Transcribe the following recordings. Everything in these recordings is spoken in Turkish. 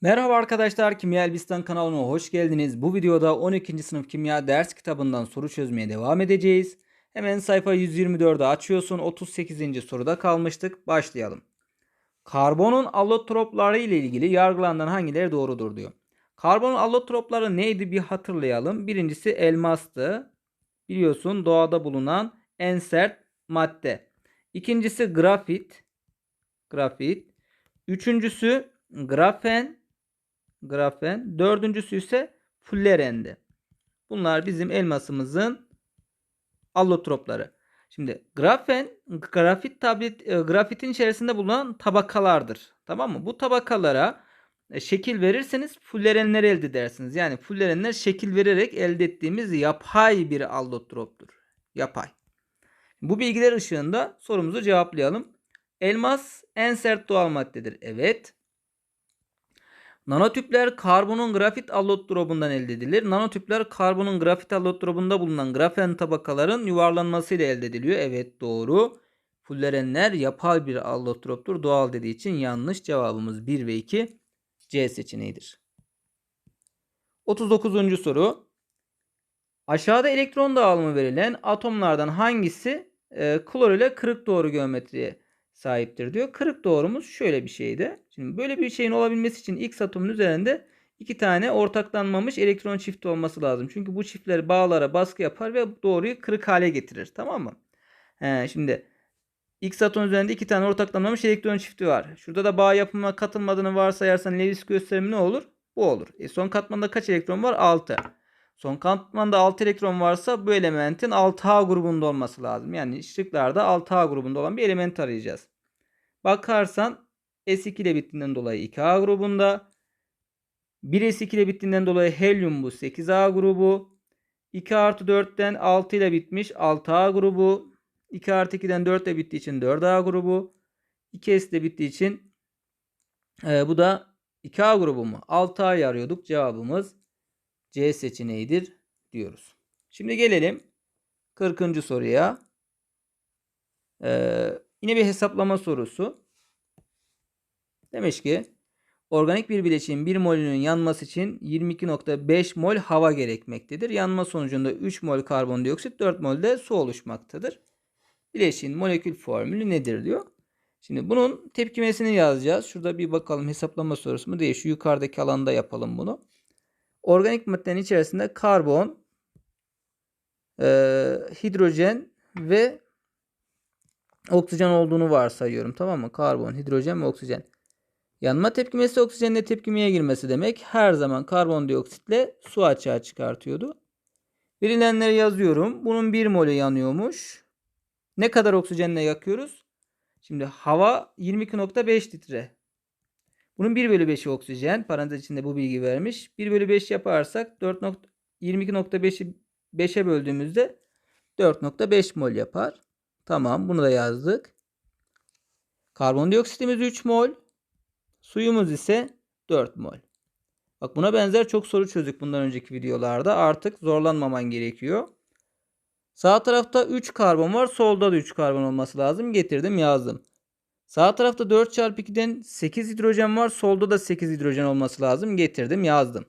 Merhaba arkadaşlar, Kimya Elbistan kanalına hoş geldiniz. Bu videoda 12. sınıf kimya ders kitabından soru çözmeye devam edeceğiz. Hemen sayfa 124'ü açıyorsun. 38. soruda kalmıştık. Başlayalım. Karbonun allotropları ile ilgili yargılanan hangileri doğrudur diyor. Karbonun allotropları neydi bir hatırlayalım. Birincisi elmastı. Biliyorsun doğada bulunan en sert madde. İkincisi grafit. Grafit. Üçüncüsü grafen grafen. Dördüncüsü ise fullerendi. Bunlar bizim elmasımızın allotropları. Şimdi grafen grafit tablet e, grafitin içerisinde bulunan tabakalardır. Tamam mı? Bu tabakalara e, şekil verirseniz fullerenler elde edersiniz. Yani fullerenler şekil vererek elde ettiğimiz yapay bir allotroptur. Yapay. Bu bilgiler ışığında sorumuzu cevaplayalım. Elmas en sert doğal maddedir. Evet. Nanotüpler karbonun grafit allotropundan elde edilir. Nanotüpler karbonun grafit allotropunda bulunan grafen tabakaların yuvarlanmasıyla elde ediliyor. Evet doğru. Fullerenler yapay bir allotroptur. Doğal dediği için yanlış. Cevabımız 1 ve 2 C seçeneğidir. 39. soru. Aşağıda elektron dağılımı verilen atomlardan hangisi e, klor ile kırık doğru geometriye sahiptir diyor. Kırık doğrumuz şöyle bir şeydi. Şimdi böyle bir şeyin olabilmesi için X atomun üzerinde iki tane ortaklanmamış elektron çifti olması lazım. Çünkü bu çiftler bağlara baskı yapar ve doğruyu kırık hale getirir. Tamam mı? He, şimdi X atomun üzerinde iki tane ortaklanmamış elektron çifti var. Şurada da bağ yapımına katılmadığını varsayarsan Lewis gösterimi ne olur? Bu olur. E son katmanda kaç elektron var? 6. Son katmanda 6 elektron varsa bu elementin 6H grubunda olması lazım. Yani şıklarda 6H grubunda olan bir element arayacağız. Bakarsan S2 ile bittiğinden dolayı 2A grubunda. 1S2 ile bittiğinden dolayı helyum bu 8A grubu. 2 artı 4'ten 6 ile bitmiş 6A grubu. 2 artı 2'den 4 ile bittiği için 4A grubu. 2S ile bittiği için e, bu da 2A grubu mu? 6A'yı arıyorduk. Cevabımız C seçeneğidir diyoruz. Şimdi gelelim 40. soruya. Ee, yine bir hesaplama sorusu. Demiş ki organik bir bileşiğin 1 molünün yanması için 22.5 mol hava gerekmektedir. Yanma sonucunda 3 mol karbondioksit 4 mol de su oluşmaktadır. Bileşiğin molekül formülü nedir diyor. Şimdi bunun tepkimesini yazacağız. Şurada bir bakalım hesaplama sorusu mu değil. Şu yukarıdaki alanda yapalım bunu. Organik maddenin içerisinde karbon, e, hidrojen ve oksijen olduğunu varsayıyorum. Tamam mı? Karbon, hidrojen ve oksijen. Yanma tepkimesi oksijenle tepkimeye girmesi demek. Her zaman karbondioksitle su açığa çıkartıyordu. Verilenleri yazıyorum. Bunun 1 molü yanıyormuş. Ne kadar oksijenle yakıyoruz? Şimdi hava 22.5 litre. Bunun 1 bölü 5'i oksijen. Parantez içinde bu bilgi vermiş. 1 bölü 5 yaparsak 22.5'i 5'e böldüğümüzde 4.5 mol yapar. Tamam bunu da yazdık. Karbondioksitimiz 3 mol. Suyumuz ise 4 mol. Bak buna benzer çok soru çözdük bundan önceki videolarda. Artık zorlanmaman gerekiyor. Sağ tarafta 3 karbon var. Solda da 3 karbon olması lazım. Getirdim yazdım. Sağ tarafta 4 çarpı 2'den 8 hidrojen var. Solda da 8 hidrojen olması lazım. Getirdim yazdım.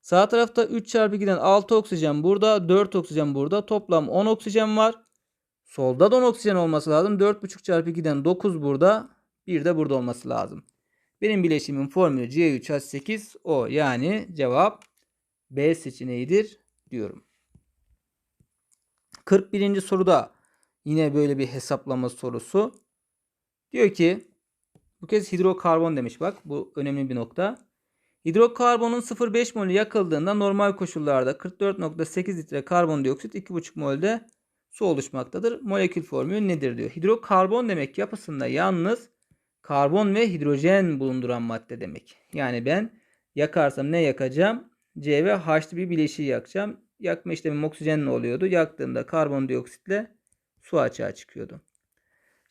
Sağ tarafta 3 çarpı 2'den 6 oksijen burada. 4 oksijen burada. Toplam 10 oksijen var. Solda da 10 oksijen olması lazım. 4,5 çarpı 2'den 9 burada. Bir de burada olması lazım. Benim bileşimin formülü C3H8O. Yani cevap B seçeneğidir diyorum. 41. soruda yine böyle bir hesaplama sorusu. Diyor ki bu kez hidrokarbon demiş bak bu önemli bir nokta. Hidrokarbonun 0,5 molü yakıldığında normal koşullarda 44,8 litre karbondioksit 2,5 molde su oluşmaktadır. Molekül formülü nedir diyor. Hidrokarbon demek yapısında yalnız karbon ve hidrojen bulunduran madde demek. Yani ben yakarsam ne yakacağım? C ve H'lı bir bileşiği yakacağım. Yakma işlemi oksijenle oluyordu. Yaktığımda karbondioksitle su açığa çıkıyordu.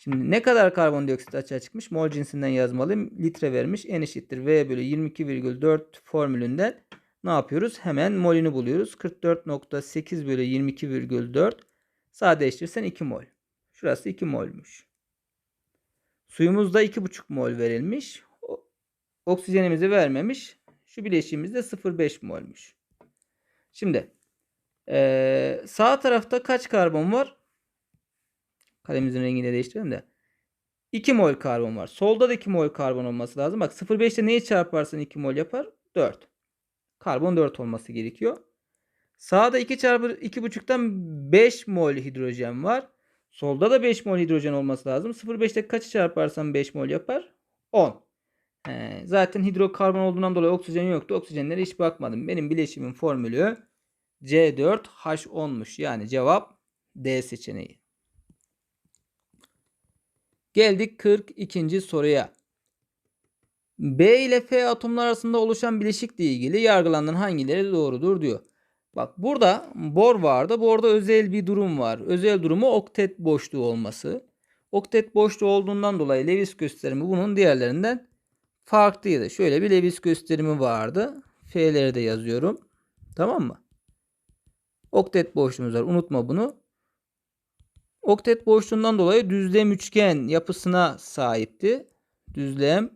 Şimdi ne kadar karbondioksit açığa çıkmış? Mol cinsinden yazmalıyım. Litre vermiş. N eşittir V bölü 22,4 formülünden ne yapıyoruz? Hemen molünü buluyoruz. 44.8 bölü 22,4 sadeleştirirsen 2 mol. Şurası 2 molmuş. Suyumuzda 2,5 mol verilmiş. Oksijenimizi vermemiş. Şu bileşiğimiz de 0,5 molmuş. Şimdi ee, sağ tarafta kaç karbon var? Kalemimizin rengini de değiştirelim de. 2 mol karbon var. Solda da 2 mol karbon olması lazım. Bak 0,5 ile neyi çarparsan 2 mol yapar? 4. Karbon 4 olması gerekiyor. Sağda 2 çarpı 2,5'tan 5 mol hidrojen var. Solda da 5 mol hidrojen olması lazım. 0,5'te kaçı çarparsam 5 mol yapar? 10. He, zaten hidrokarbon olduğundan dolayı oksijen yoktu. Oksijenlere hiç bakmadım. Benim bileşimin formülü C4H10'muş. Yani cevap D seçeneği. Geldik 42. soruya. B ile F atomlar arasında oluşan bileşikle ilgili yargılanan hangileri doğrudur diyor. Bak burada bor vardı. Borda özel bir durum var. Özel durumu oktet boşluğu olması. Oktet boşluğu olduğundan dolayı Lewis gösterimi bunun diğerlerinden farklıydı. Şöyle bir Lewis gösterimi vardı. F'leri de yazıyorum. Tamam mı? Oktet boşluğumuz var. Unutma bunu. Oktet boşluğundan dolayı düzlem üçgen yapısına sahipti. Düzlem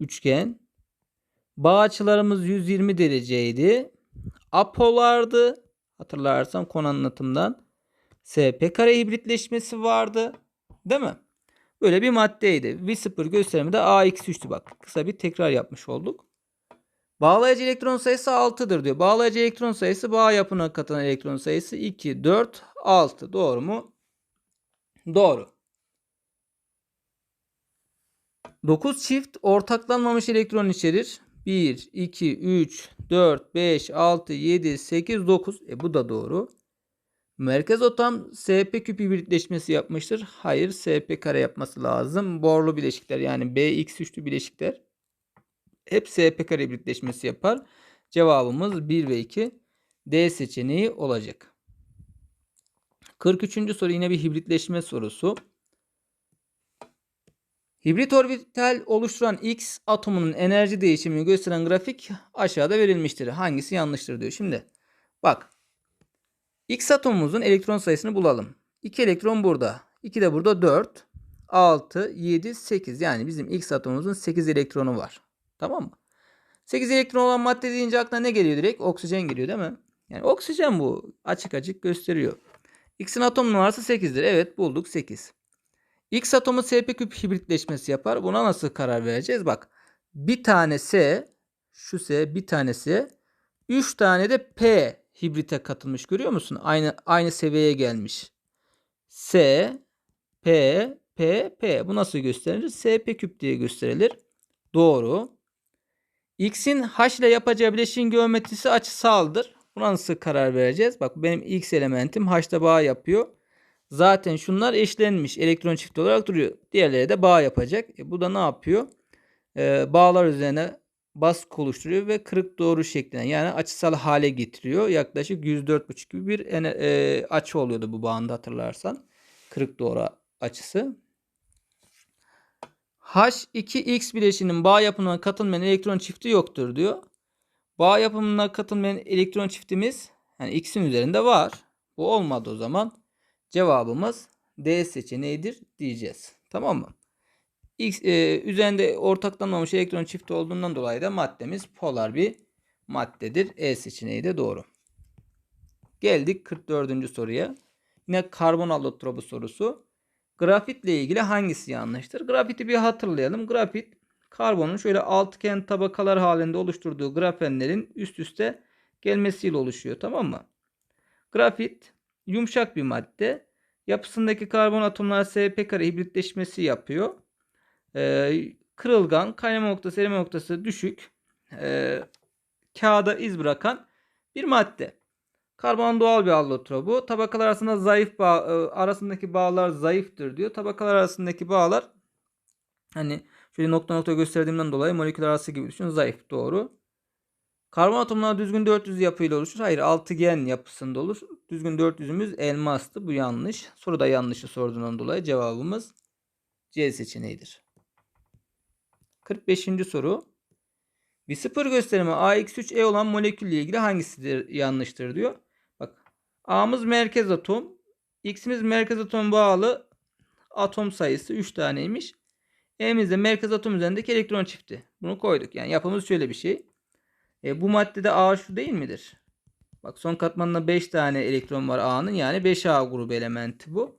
üçgen. Bağ açılarımız 120 dereceydi. Apolardı. Hatırlarsan konu anlatımdan. SP kare hibritleşmesi vardı. Değil mi? Böyle bir maddeydi. V0 gösterimi de AX3'tü bak. Kısa bir tekrar yapmış olduk. Bağlayıcı elektron sayısı 6'dır diyor. Bağlayıcı elektron sayısı bağ yapına katılan elektron sayısı 2, 4, 6. Doğru mu? Doğru. 9 çift ortaklanmamış elektron içerir. 1, 2, 3, 4, 5, 6, 7, 8, 9. E bu da doğru. Merkez otam SP küp hibritleşmesi yapmıştır. Hayır SP kare yapması lazım. Borlu bileşikler yani BX3'lü bileşikler hep SP kare hibritleşmesi yapar. Cevabımız 1 ve 2 D seçeneği olacak. 43. soru yine bir hibritleşme sorusu. Hibrit orbital oluşturan X atomunun enerji değişimini gösteren grafik aşağıda verilmiştir. Hangisi yanlıştır diyor. Şimdi bak X atomumuzun elektron sayısını bulalım. 2 elektron burada. 2 de burada 4. 6, 7, 8. Yani bizim X atomumuzun 8 elektronu var. Tamam mı? 8 elektron olan madde deyince aklına ne geliyor direkt? Oksijen geliyor değil mi? Yani oksijen bu. Açık açık gösteriyor. X'in atom numarası 8'dir. Evet bulduk 8. X atomu SP küp hibritleşmesi yapar. Buna nasıl karar vereceğiz? Bak. Bir tane S, şu S, bir tane S, 3 tane de P hibrite katılmış. Görüyor musun? Aynı aynı seviyeye gelmiş. S, P, P, P. Bu nasıl gösterilir? SP küp diye gösterilir. Doğru. X'in H ile yapacağı bileşiğin geometrisi açısaldır. Buna nasıl karar vereceğiz? Bak benim X elementim H'da bağ yapıyor. Zaten şunlar eşlenmiş. Elektron çift olarak duruyor. Diğerleri de bağ yapacak. E bu da ne yapıyor? Ee, bağlar üzerine baskı oluşturuyor ve kırık doğru şeklinde yani açısal hale getiriyor. Yaklaşık 104,5 gibi bir e, açı oluyordu bu bağında hatırlarsan. Kırık doğru açısı. H2X bileşinin bağ yapımına katılmayan elektron çifti yoktur diyor. Bağ yapımına katılmayan elektron çiftimiz yani X'in üzerinde var. Bu olmadı o zaman. Cevabımız D seçeneğidir diyeceğiz. Tamam mı? X e, üzerinde ortaklanmamış elektron çifti olduğundan dolayı da maddemiz polar bir maddedir. E seçeneği de doğru. Geldik 44. soruya. Yine karbon allotropu sorusu. Grafitle ilgili hangisi yanlıştır? Grafiti bir hatırlayalım. Grafit karbonun şöyle altıgen tabakalar halinde oluşturduğu grafenlerin üst üste gelmesiyle oluşuyor. Tamam mı? Grafit yumuşak bir madde. Yapısındaki karbon atomlar SP kare hibritleşmesi yapıyor. Ee, kırılgan, kaynama noktası, erime noktası düşük. Ee, kağıda iz bırakan bir madde. Karbon doğal bir allotropu. Tabakalar arasında zayıf bağ, e, arasındaki bağlar zayıftır diyor. Tabakalar arasındaki bağlar hani şöyle nokta nokta gösterdiğimden dolayı moleküler arası gibi düşün. Zayıf doğru. Karbon atomları düzgün 400 yapıyla oluşur. Hayır altıgen yapısında olur. Düzgün 400'ümüz elmastı. Bu yanlış. Soruda yanlışı sorduğundan dolayı cevabımız C seçeneğidir. 45. soru. Bir sıfır gösterimi AX3E olan molekülle ilgili hangisidir yanlıştır diyor. Bak A'mız merkez atom. X'imiz merkez atom bağlı atom sayısı 3 taneymiş. E'mizde merkez atom üzerindeki elektron çifti. Bunu koyduk. Yani yapımız şöyle bir şey. E, bu maddede A şu değil midir? Bak son katmanında 5 tane elektron var A'nın. Yani 5A grubu elementi bu.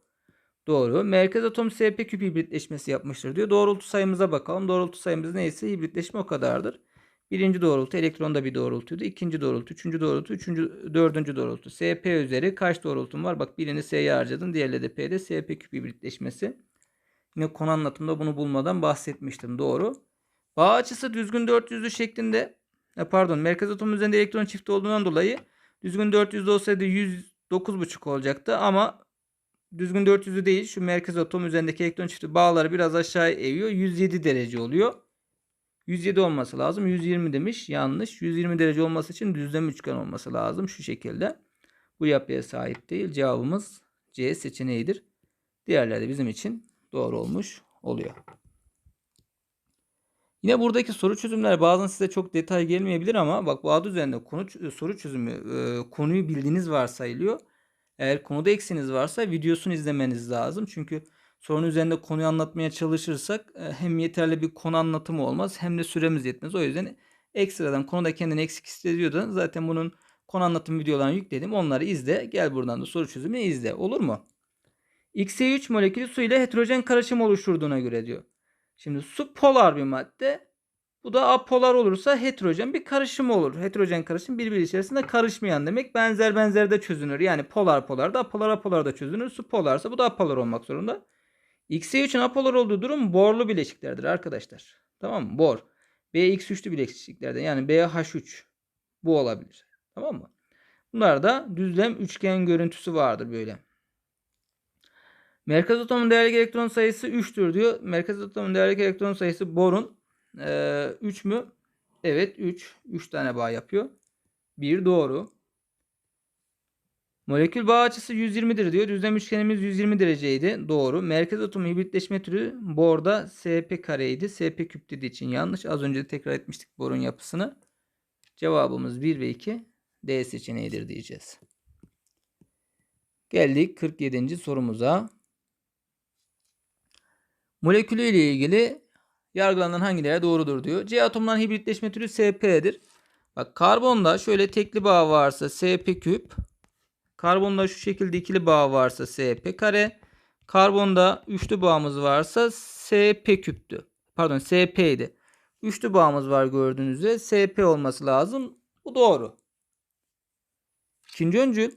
Doğru. Merkez atom SP küp hibritleşmesi yapmıştır diyor. Doğrultu sayımıza bakalım. Doğrultu sayımız neyse hibritleşme o kadardır. Birinci doğrultu elektronda bir doğrultuydu. İkinci doğrultu, üçüncü doğrultu, üçüncü, dördüncü doğrultu. SP üzeri kaç doğrultum var? Bak birini S'ye harcadın. Diğerleri de P'de SP küp hibritleşmesi. Yine konu anlatımda bunu bulmadan bahsetmiştim. Doğru. Bağ açısı düzgün 400'lü şeklinde. E, pardon merkez atom üzerinde elektron çifti olduğundan dolayı düzgün 400'lü olsaydı 109,5 olacaktı ama düzgün 400'lü değil. Şu merkez atom üzerindeki elektron çifti bağları biraz aşağı eviyor. 107 derece oluyor. 107 olması lazım. 120 demiş. Yanlış. 120 derece olması için düzlem üçgen olması lazım. Şu şekilde. Bu yapıya sahip değil. Cevabımız C seçeneğidir. Diğerleri bizim için doğru olmuş oluyor. Yine buradaki soru çözümler bazen size çok detay gelmeyebilir ama bak bu adı üzerinde konu soru çözümü e, konuyu bildiğiniz varsayılıyor. Eğer konuda eksiniz varsa videosunu izlemeniz lazım. Çünkü sorunun üzerinde konuyu anlatmaya çalışırsak e, hem yeterli bir konu anlatımı olmaz hem de süremiz yetmez. O yüzden ekstradan konuda kendini eksik hissediyordan zaten bunun konu anlatım videolarını yükledim. Onları izle. Gel buradan da soru çözümünü izle. Olur mu? XE3 molekülü su ile heterojen karışım oluşturduğuna göre diyor. Şimdi su polar bir madde. Bu da apolar olursa heterojen bir karışım olur. Heterojen karışım birbiri içerisinde karışmayan demek. Benzer benzer de çözünür. Yani polar polar da apolar apolar da çözünür. Su polarsa bu da apolar olmak zorunda. XE3'ün apolar olduğu durum borlu bileşiklerdir arkadaşlar. Tamam mı? Bor. BX3'lü bileşiklerden yani BH3 bu olabilir. Tamam mı? Bunlar da düzlem üçgen görüntüsü vardır böyle. Merkez atomun değerli elektron sayısı 3'tür diyor. Merkez atomun değerli elektron sayısı borun ee, 3 mü? Evet 3. 3 tane bağ yapıyor. 1 doğru. Molekül bağ açısı 120'dir diyor. Düzlem üçgenimiz 120 dereceydi. Doğru. Merkez atomu hibritleşme türü borda SP kareydi. SP küp dediği için yanlış. Az önce tekrar etmiştik borun yapısını. Cevabımız 1 ve 2 D seçeneğidir diyeceğiz. Geldik 47. sorumuza. Molekülü ile ilgili yargılanan hangileri doğrudur diyor. C atomların hibritleşme türü SP'dir. Bak karbonda şöyle tekli bağ varsa SP küp. Karbonda şu şekilde ikili bağ varsa SP kare. Karbonda üçlü bağımız varsa SP küptü. Pardon SP'ydi. Üçlü bağımız var gördüğünüz üzere SP olması lazım. Bu doğru. İkinci öncül.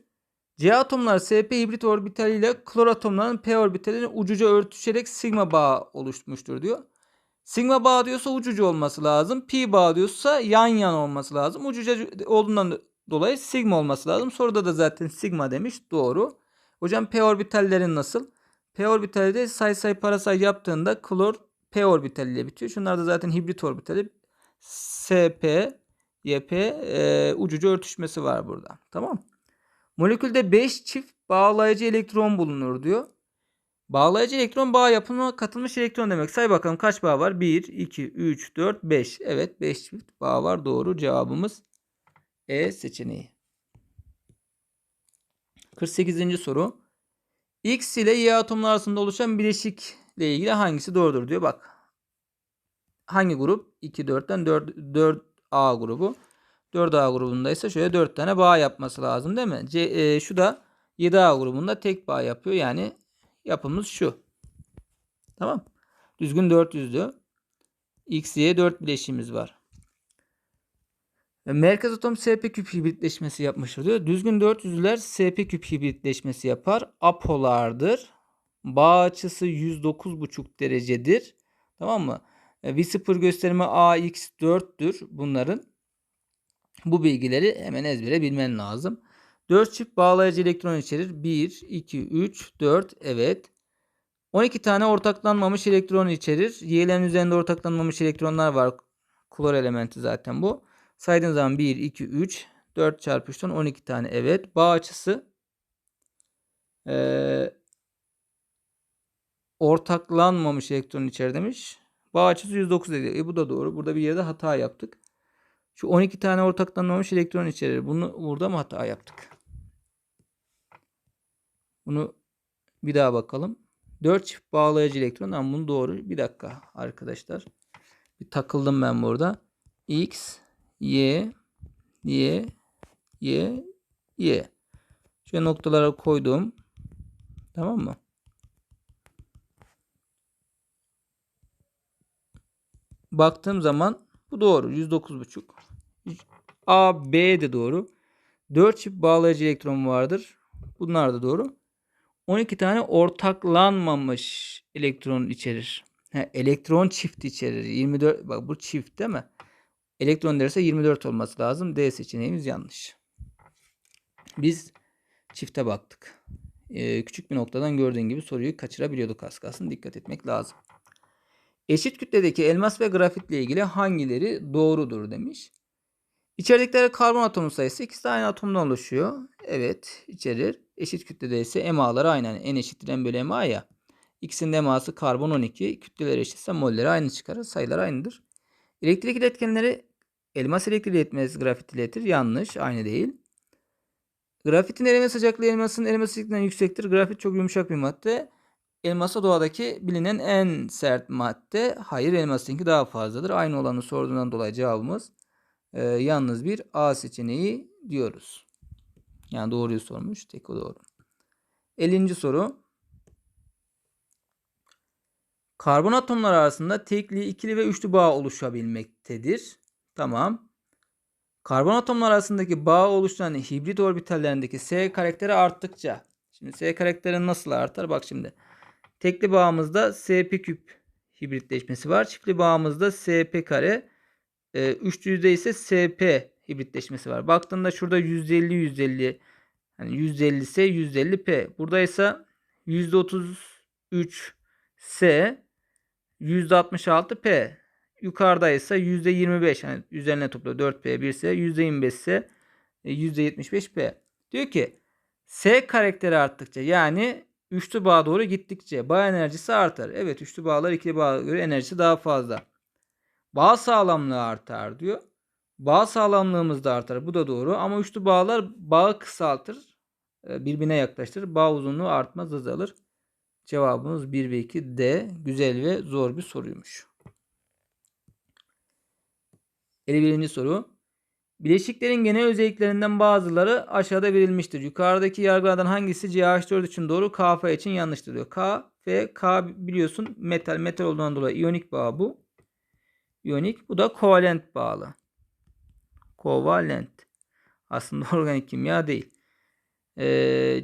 C atomlar SP hibrit orbital ile klor atomların P orbitalinin ucuca örtüşerek sigma bağı oluşmuştur diyor. Sigma bağ diyorsa ucucu olması lazım. Pi bağ diyorsa yan yan olması lazım. Ucuca olduğundan dolayı sigma olması lazım. Soruda da zaten sigma demiş. Doğru. Hocam p orbitallerin nasıl? P orbitali de say say parasay yaptığında klor p orbitali ile bitiyor. Şunlar da zaten hibrit orbitali. SP, YP e, ucucu örtüşmesi var burada. Tamam. Molekülde 5 çift bağlayıcı elektron bulunur diyor. Bağlayıcı elektron bağ yapımına katılmış elektron demek. Say bakalım kaç bağ var? 1, 2, 3, 4, 5. Evet 5 çift bağ var. Doğru cevabımız E seçeneği. 48. soru. X ile Y atomlar arasında oluşan bileşikle ilgili hangisi doğrudur diyor. Bak. Hangi grup? 2, 4'ten 4, 4A grubu. 4A grubunda ise şöyle 4 tane bağ yapması lazım değil mi? C, e, şu da 7A grubunda tek bağ yapıyor. Yani yapımız şu. Tamam. Düzgün 400'lü. X, Y 4 bileşiğimiz var. Merkez atom SP küp hibritleşmesi yapmıştır diyor. Düzgün 400'lüler SP küp hibritleşmesi yapar. Apolardır. Bağ açısı 109,5 derecedir. Tamam mı? V0 gösterimi AX4'tür bunların. Bu bilgileri hemen ezbere bilmen lazım. 4 çift bağlayıcı elektron içerir. 1, 2, 3, 4. Evet. 12 tane ortaklanmamış elektron içerir. Y'lerin üzerinde ortaklanmamış elektronlar var. Klor elementi zaten bu. Saydığın zaman 1, 2, 3, 4 çarpı 3'ten 12 tane. Evet. Bağ açısı ee, ortaklanmamış elektron içerir demiş. Bağ açısı 109 dedi. E bu da doğru. Burada bir yerde hata yaptık. Şu 12 tane ortaklanmamış elektron içerir. Bunu burada mı hata yaptık? Bunu bir daha bakalım. 4 çift bağlayıcı elektron ama bunu doğru. Bir dakika arkadaşlar. Bir takıldım ben burada. X, Y, Y, Y, Y. Şöyle noktalara koydum. Tamam mı? Baktığım zaman bu doğru. 109,5. A, B de doğru. 4 çift bağlayıcı elektron vardır. Bunlar da doğru. 12 tane ortaklanmamış elektron içerir. He, elektron çift içerir. 24 bak bu çift değil mi? Elektron derse 24 olması lazım. D seçeneğimiz yanlış. Biz çifte baktık. Ee, küçük bir noktadan gördüğün gibi soruyu kaçırabiliyorduk az kalsın. Dikkat etmek lazım. Eşit kütledeki elmas ve grafitle ilgili hangileri doğrudur demiş. İçerdikleri karbon atomu sayısı ikisi de aynı atomdan oluşuyor. Evet içerir. Eşit kütlede ise emaları aynı. Yani N eşittir M bölü ema ya. İkisinin eması karbon 12. Kütleleri eşitse molleri aynı çıkarır. Sayılar aynıdır. Elektrik iletkenleri elmas elektriği iletmez grafit iletir. Yanlış. Aynı değil. Grafitin erime sıcaklığı elmasın erime sıcaklığından yüksektir. Grafit çok yumuşak bir madde. Elmasa doğadaki bilinen en sert madde. Hayır elmasınki daha fazladır. Aynı olanı sorduğundan dolayı cevabımız e, yalnız bir A seçeneği diyoruz. Yani doğruyu sormuş. Tek o doğru. 50. soru. Karbon atomları arasında tekli, ikili ve üçlü bağ oluşabilmektedir. Tamam. Karbon atomları arasındaki bağ oluşturan hibrit orbitallerindeki S karakteri arttıkça. Şimdi S karakteri nasıl artar? Bak şimdi. Tekli bağımızda SP küp hibritleşmesi var. Çiftli bağımızda SP kare. E, üçlüde ise SP hibritleşmesi var. Baktığında şurada 150 150 yani 150 ise 150 P. Burada ise %33 S 66 P. Yukarıda ise %25 yani üzerine topla 4P 1 ise %25 ise %75 e, P. Diyor ki S karakteri arttıkça yani üçlü bağ doğru gittikçe bağ enerjisi artar. Evet üçlü bağlar ikili bağ göre enerjisi daha fazla. Bağ sağlamlığı artar diyor. Bağ sağlamlığımız da artar. Bu da doğru. Ama üçlü bağlar bağı kısaltır. E, birbirine yaklaştırır. Bağ uzunluğu artmaz azalır. Cevabımız 1 ve 2 D. Güzel ve zor bir soruymuş. 51. soru. Bileşiklerin genel özelliklerinden bazıları aşağıda verilmiştir. Yukarıdaki yargılardan hangisi CH4 için doğru, KF için yanlıştır diyor. K, F, K biliyorsun metal, metal olduğundan dolayı iyonik bağ bu. İyonik, bu da kovalent bağlı. Kovalent. Aslında organik kimya değil. Ee,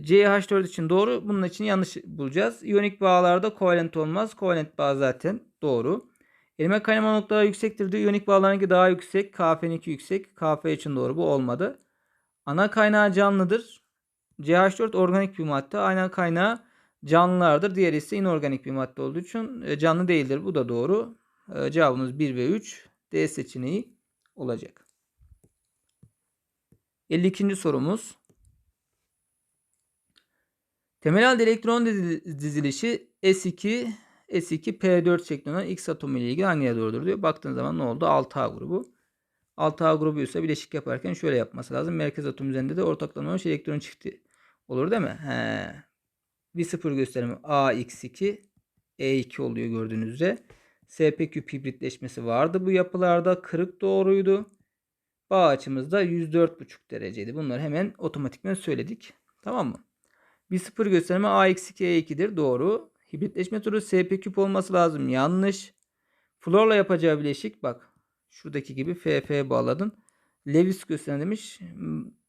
CH4 için doğru. Bunun için yanlış bulacağız. İyonik bağlarda kovalent olmaz. Kovalent bağ zaten doğru. Erime kaynama noktaları yüksektir diyor. İyonik bağlarınki daha yüksek. KF'ninki yüksek. KF için doğru. Bu olmadı. Ana kaynağı canlıdır. CH4 organik bir madde. Ana kaynağı canlılardır. Diğeri ise inorganik bir madde olduğu için e, canlı değildir. Bu da doğru. E, cevabımız 1 ve 3. D seçeneği olacak. 52. sorumuz. Temel halde elektron dizilişi S2 S2 P4 şeklinde X atomu ile ilgili hangileri doğrudur diyor. Baktığın zaman ne oldu? 6A grubu. 6A grubu ise bileşik yaparken şöyle yapması lazım. Merkez atom üzerinde de ortaklanmamış elektron çifti olur değil mi? He. Bir sıfır gösterimi AX2 E2 oluyor gördüğünüz üzere. SP küp hibritleşmesi vardı bu yapılarda. Kırık doğruydu. Bağ açımız da 104,5 dereceydi. Bunları hemen otomatikman söyledik. Tamam mı? Bir sıfır gösterimi A-2 E2'dir. Doğru. Hibritleşme turu SP küp olması lazım. Yanlış. Florla yapacağı bileşik bak. Şuradaki gibi FF bağladın. Lewis gösteren demiş.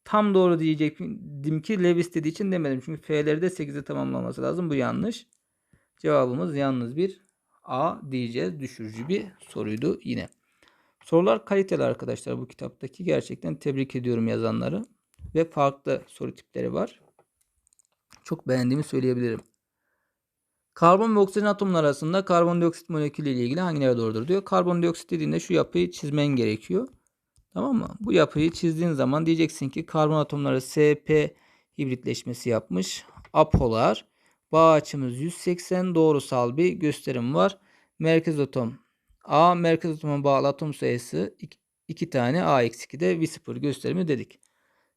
Tam doğru diyecektim ki Lewis dediği için demedim. Çünkü F'leri de 8'e tamamlaması lazım. Bu yanlış. Cevabımız yalnız bir A diyeceğiz. Düşürücü bir soruydu yine. Sorular kaliteli arkadaşlar bu kitaptaki. Gerçekten tebrik ediyorum yazanları. Ve farklı soru tipleri var. Çok beğendiğimi söyleyebilirim. Karbon ve oksijen atomları arasında karbondioksit molekülü ile ilgili hangileri doğrudur diyor. Karbondioksit dediğinde şu yapıyı çizmen gerekiyor. Tamam mı? Bu yapıyı çizdiğin zaman diyeceksin ki karbon atomları SP hibritleşmesi yapmış. Apolar. Bağ açımız 180 doğrusal bir gösterim var. Merkez atom A merkez atoma bağlı atom sayısı 2 tane A-2'de V0 gösterimi dedik.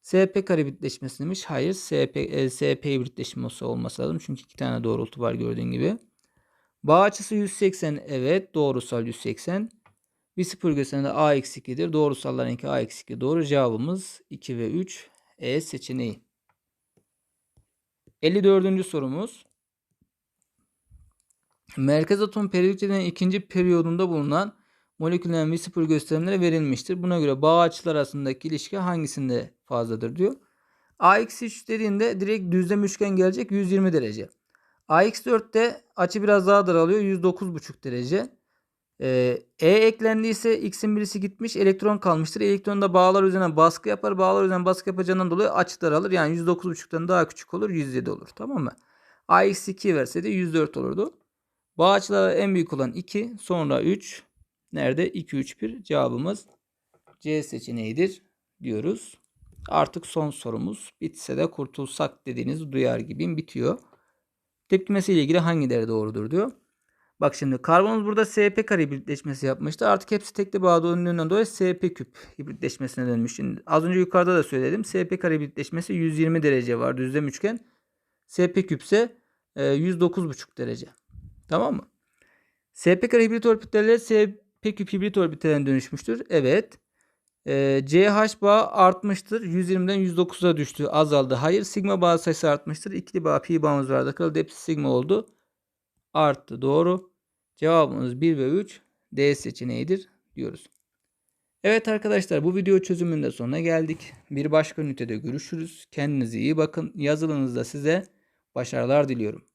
SP kare bitleşmesi demiş. Hayır. SP, e, SP bitleşmesi olması lazım. Çünkü iki tane doğrultu var gördüğün gibi. Bağ açısı 180. Evet. Doğrusal 180. Bir sıfır gösteren de A-2'dir. Doğrusallarınki A-2 doğru. Cevabımız 2 ve 3. E seçeneği. 54. sorumuz. Merkez atom periyotlarının ikinci periyodunda bulunan moleküllerin V0 gösterimleri verilmiştir. Buna göre bağ açılar arasındaki ilişki hangisinde fazladır diyor. AX3 dediğinde direkt düzlem üçgen gelecek 120 derece. AX4'te açı biraz daha daralıyor 109,5 derece. Ee, E eklendiyse X'in birisi gitmiş elektron kalmıştır. Elektron da bağlar üzerine baskı yapar. Bağlar üzerine baskı yapacağından dolayı açı daralır. Yani 109,5'tan daha küçük olur 107 olur tamam mı? AX2 verseydi 104 olurdu. Bağ açıları en büyük olan 2 sonra 3 nerede 2 3 1 cevabımız C seçeneğidir diyoruz. Artık son sorumuz bitse de kurtulsak dediğiniz duyar gibiyim bitiyor. Tepkimesi ile ilgili hangileri doğrudur diyor. Bak şimdi karbonumuz burada SP kare hibritleşmesi yapmıştı. Artık hepsi tekli bağ döndüğünden dolayı SP küp hibritleşmesine dönmüş. Şimdi az önce yukarıda da söyledim. SP kare hibritleşmesi 120 derece var düzlem üçgen. SP küpse e, 109,5 derece. Tamam mı? SP kare hibrit orbitaller Küp hibrit orbitaline dönüşmüştür. Evet. Ee, CH bağı artmıştır. 120'den 109'a düştü. Azaldı. Hayır. Sigma bağ sayısı artmıştır. İkili bağ pi bağımız vardı. Kalıp hepsi sigma oldu. Arttı. Doğru. Cevabımız 1 ve 3 D seçeneğidir diyoruz. Evet arkadaşlar bu video çözümünde sonuna geldik. Bir başka ünitede görüşürüz. Kendinize iyi bakın. Yazılınızda size başarılar diliyorum.